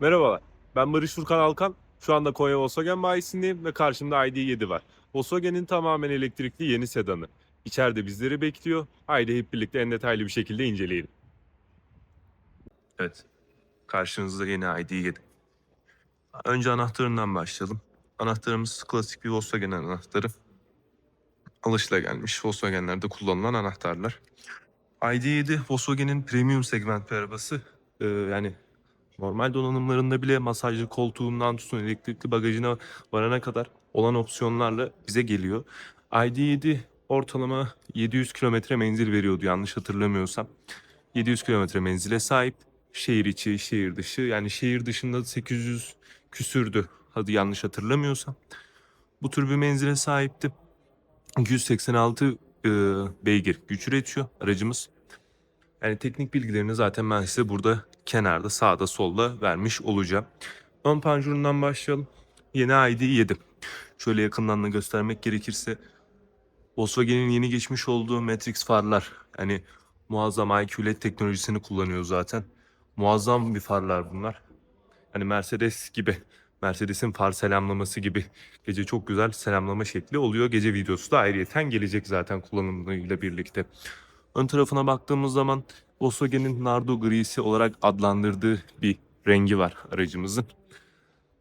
Merhabalar, ben Barış Furkan Alkan. Şu anda Konya Volkswagen bayisindeyim ve karşımda ID7 var. Volkswagen'in tamamen elektrikli yeni sedanı. İçeride bizleri bekliyor. Haydi hep birlikte en detaylı bir şekilde inceleyelim. Evet, karşınızda yeni ID7. Önce anahtarından başlayalım. Anahtarımız klasik bir Volkswagen anahtarı. Alışılagelmiş Volkswagen'lerde kullanılan anahtarlar. ID7 Volkswagen'in premium segment bir arabası. Ee, yani Normal donanımlarında bile masajlı koltuğundan tutun elektrikli bagajına varana kadar olan opsiyonlarla bize geliyor. ID7 ortalama 700 kilometre menzil veriyordu yanlış hatırlamıyorsam. 700 kilometre menzile sahip. Şehir içi, şehir dışı yani şehir dışında 800 küsürdü. Hadi yanlış hatırlamıyorsam. Bu tür bir menzile sahipti. 286 e, beygir güç üretiyor aracımız. Yani teknik bilgilerini zaten ben size burada kenarda sağda solda vermiş olacağım. Ön panjurundan başlayalım. Yeni ID7. Şöyle yakından da göstermek gerekirse Volkswagen'in yeni geçmiş olduğu Matrix farlar. Yani muazzam IQ LED teknolojisini kullanıyor zaten. Muazzam bir farlar bunlar. Hani Mercedes gibi. Mercedes'in far selamlaması gibi gece çok güzel selamlama şekli oluyor. Gece videosu da ayrıyeten gelecek zaten kullanımıyla birlikte. Ön tarafına baktığımız zaman Volkswagen'in Nardo grisi olarak adlandırdığı bir rengi var aracımızın.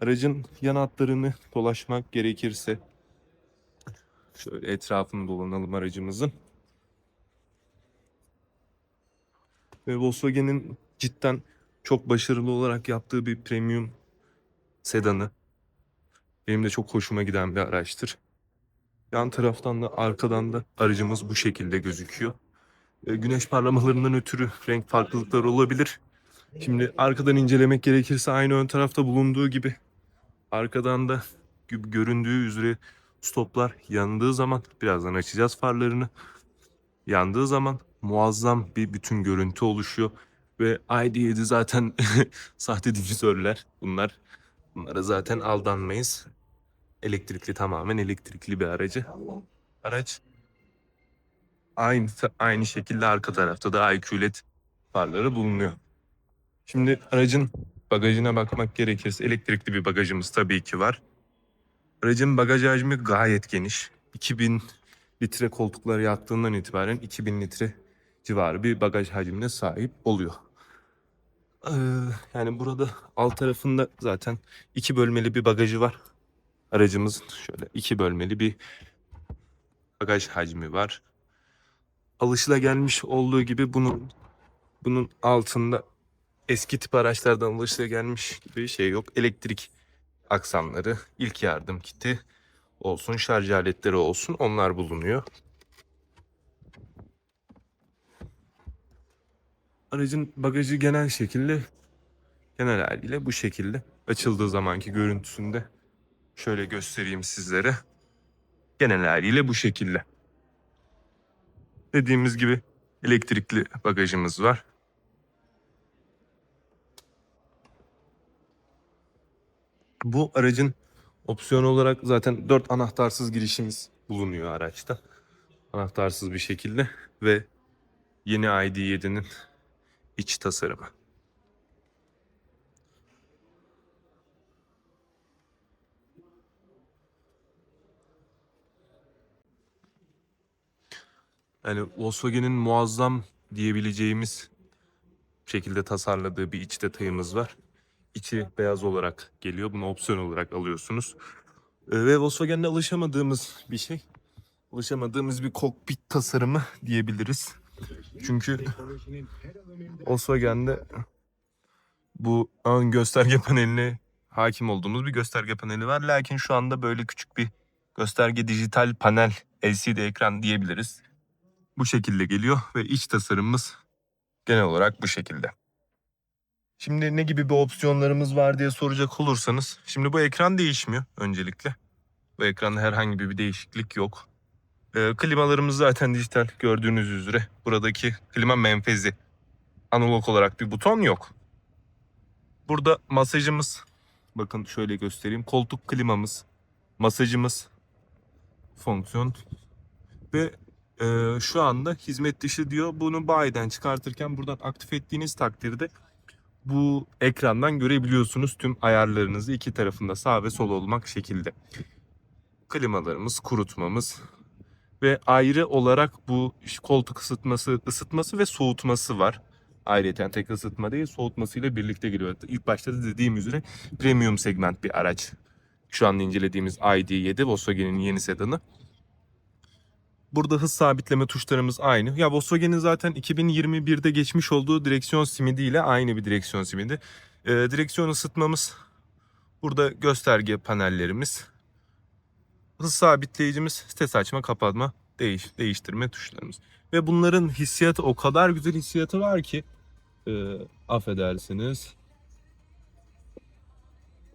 Aracın yan hatlarını dolaşmak gerekirse şöyle etrafını dolanalım aracımızın. Ve Volkswagen'in cidden çok başarılı olarak yaptığı bir premium sedanı. Benim de çok hoşuma giden bir araçtır. Yan taraftan da arkadan da aracımız bu şekilde gözüküyor. E, güneş parlamalarından ötürü renk farklılıkları olabilir. Şimdi arkadan incelemek gerekirse aynı ön tarafta bulunduğu gibi arkadan da gö- göründüğü üzere stoplar yandığı zaman birazdan açacağız farlarını. Yandığı zaman muazzam bir bütün görüntü oluşuyor ve ID7 zaten sahte difüzörler bunlar. Bunlara zaten aldanmayız. Elektrikli tamamen elektrikli bir aracı. Araç aynı aynı şekilde arka tarafta da IQ LED farları bulunuyor. Şimdi aracın bagajına bakmak gerekirse elektrikli bir bagajımız tabii ki var. Aracın bagaj hacmi gayet geniş. 2000 litre koltukları yattığından itibaren 2000 litre civarı bir bagaj hacmine sahip oluyor. Ee, yani burada alt tarafında zaten iki bölmeli bir bagajı var. Aracımızın şöyle iki bölmeli bir bagaj hacmi var alışılagelmiş olduğu gibi bunun bunun altında eski tip araçlardan alışılagelmiş gibi şey yok. Elektrik aksamları, ilk yardım kiti olsun, şarj aletleri olsun onlar bulunuyor. Aracın bagajı genel şekilde genel haliyle bu şekilde. Açıldığı zamanki görüntüsünde şöyle göstereyim sizlere. Genel haliyle bu şekilde. Dediğimiz gibi elektrikli bagajımız var. Bu aracın opsiyon olarak zaten 4 anahtarsız girişimiz bulunuyor araçta. Anahtarsız bir şekilde ve yeni ID7'nin iç tasarımı. Yani Volkswagen'in muazzam diyebileceğimiz şekilde tasarladığı bir iç detayımız var. İçi beyaz olarak geliyor. Bunu opsiyon olarak alıyorsunuz. Ee, Ve Volkswagen'de alışamadığımız bir şey. Alışamadığımız bir kokpit tasarımı diyebiliriz. Çünkü Volkswagen'de bu ön gösterge paneline hakim olduğumuz bir gösterge paneli var. Lakin şu anda böyle küçük bir gösterge dijital panel LCD ekran diyebiliriz bu şekilde geliyor ve iç tasarımımız genel olarak bu şekilde. Şimdi ne gibi bir opsiyonlarımız var diye soracak olursanız. Şimdi bu ekran değişmiyor öncelikle. Bu ekranda herhangi bir değişiklik yok. Ee, klimalarımız zaten dijital gördüğünüz üzere. Buradaki klima menfezi. Analog olarak bir buton yok. Burada masajımız. Bakın şöyle göstereyim. Koltuk klimamız. Masajımız. Fonksiyon. Ve ee, şu anda hizmet dışı diyor. Bunu bayiden çıkartırken buradan aktif ettiğiniz takdirde bu ekrandan görebiliyorsunuz tüm ayarlarınızı iki tarafında sağ ve sol olmak şekilde. Klimalarımız, kurutmamız ve ayrı olarak bu koltuk ısıtması, ısıtması ve soğutması var. Ayrıca tek ısıtma değil soğutmasıyla birlikte geliyor. İlk başta da dediğim üzere premium segment bir araç. Şu anda incelediğimiz ID7 Volkswagen'in yeni sedanı. Burada hız sabitleme tuşlarımız aynı. Ya Volkswagen'in zaten 2021'de geçmiş olduğu direksiyon simidi ile aynı bir direksiyon simidi. Ee, direksiyon ısıtmamız burada gösterge panellerimiz. Hız sabitleyicimiz, ses açma, kapatma, değiş, değiştirme tuşlarımız. Ve bunların hissiyatı o kadar güzel hissiyatı var ki e, affedersiniz.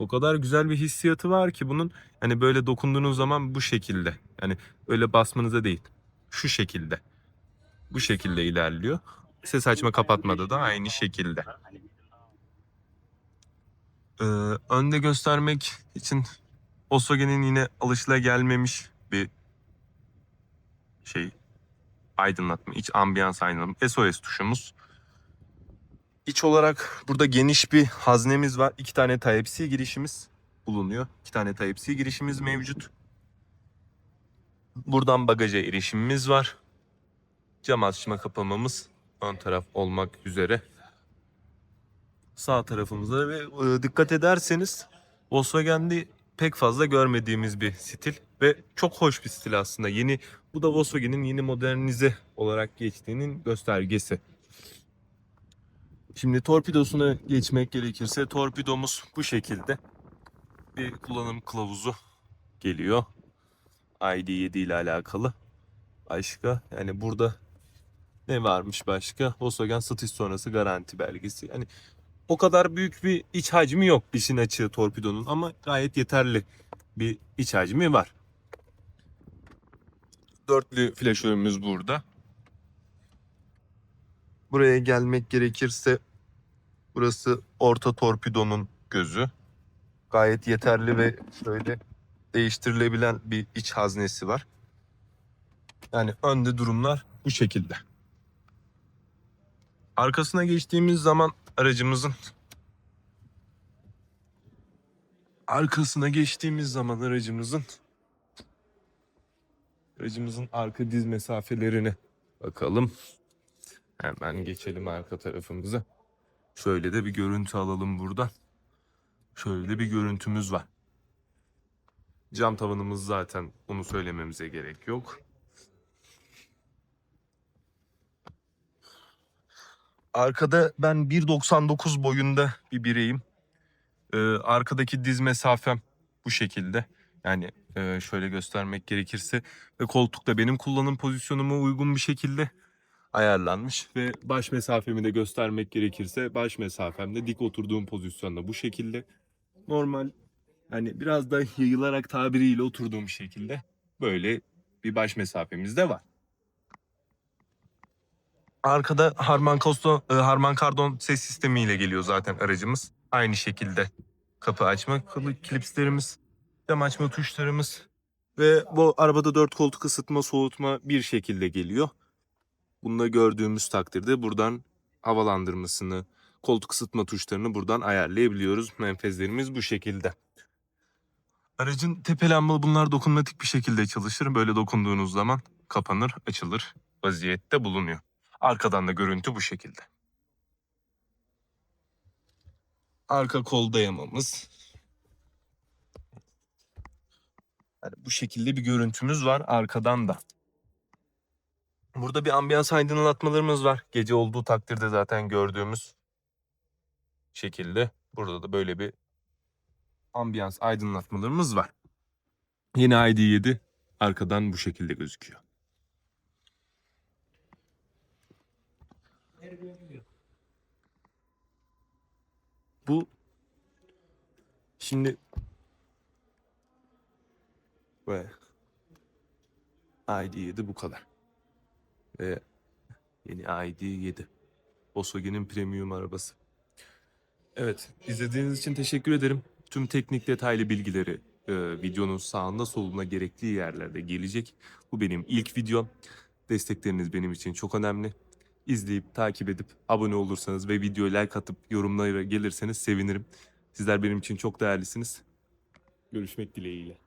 O kadar güzel bir hissiyatı var ki bunun hani böyle dokunduğunuz zaman bu şekilde. Yani öyle basmanıza değil. Şu şekilde. Bu şekilde ilerliyor. Ses açma kapatmada da aynı şekilde. Ee, önde göstermek için Volkswagen'in yine alışılagelmemiş bir şey aydınlatma, iç ambiyans aydınlatma, SOS tuşumuz. İç olarak burada geniş bir haznemiz var. İki tane Type-C girişimiz bulunuyor. İki tane Type-C girişimiz mevcut. Buradan bagaja erişimimiz var. Cam açma kapamamız ön taraf olmak üzere. Sağ tarafımızda ve e, dikkat ederseniz Volkswagen'de pek fazla görmediğimiz bir stil ve çok hoş bir stil aslında. Yeni bu da Volkswagen'in yeni modernize olarak geçtiğinin göstergesi. Şimdi torpidosuna geçmek gerekirse torpidomuz bu şekilde. Bir kullanım kılavuzu geliyor. ID7 ile alakalı. Başka yani burada ne varmış başka? Volkswagen satış sonrası garanti belgesi. Yani o kadar büyük bir iç hacmi yok işin açığı torpidonun ama gayet yeterli bir iç hacmi var. Dörtlü flaşörümüz burada. Buraya gelmek gerekirse burası orta torpidonun gözü. Gayet yeterli ve şöyle değiştirilebilen bir iç haznesi var. Yani önde durumlar bu şekilde. Arkasına geçtiğimiz zaman aracımızın arkasına geçtiğimiz zaman aracımızın aracımızın arka diz mesafelerine bakalım. Hemen geçelim arka tarafımıza. Şöyle de bir görüntü alalım buradan. Şöyle de bir görüntümüz var. Cam tavanımız zaten bunu söylememize gerek yok. Arkada ben 1.99 boyunda bir bireyim. Ee, arkadaki diz mesafem bu şekilde. Yani e, şöyle göstermek gerekirse ve koltukta benim kullanım pozisyonuma uygun bir şekilde ayarlanmış ve baş mesafemi de göstermek gerekirse baş mesafemde dik oturduğum pozisyonda bu şekilde normal hani biraz da yayılarak tabiriyle oturduğum şekilde böyle bir baş mesafemiz de var. Arkada Harman Kardon, e, Harman Kardon ses sistemiyle geliyor zaten aracımız. Aynı şekilde kapı açma klipslerimiz, cam açma tuşlarımız ve bu arabada dört koltuk ısıtma soğutma bir şekilde geliyor. Bunda gördüğümüz takdirde buradan havalandırmasını, koltuk ısıtma tuşlarını buradan ayarlayabiliyoruz. Menfezlerimiz bu şekilde. Aracın tepe lambalı bunlar dokunmatik bir şekilde çalışır. Böyle dokunduğunuz zaman kapanır, açılır vaziyette bulunuyor. Arkadan da görüntü bu şekilde. Arka kol dayamamız. Yani bu şekilde bir görüntümüz var arkadan da. Burada bir ambiyans aydınlatmalarımız var. Gece olduğu takdirde zaten gördüğümüz şekilde. Burada da böyle bir ambiyans aydınlatmalarımız var. Yeni ID7 arkadan bu şekilde gözüküyor. Bu şimdi ve ID7 bu kadar. Ve yeni ID7. Volkswagen'in premium arabası. Evet, izlediğiniz için teşekkür ederim. Tüm teknik detaylı bilgileri e, videonun sağında soluna gerektiği yerlerde gelecek. Bu benim ilk videom. Destekleriniz benim için çok önemli. izleyip, takip edip, abone olursanız ve videoya like atıp yorumlara gelirseniz sevinirim. Sizler benim için çok değerlisiniz. Görüşmek dileğiyle.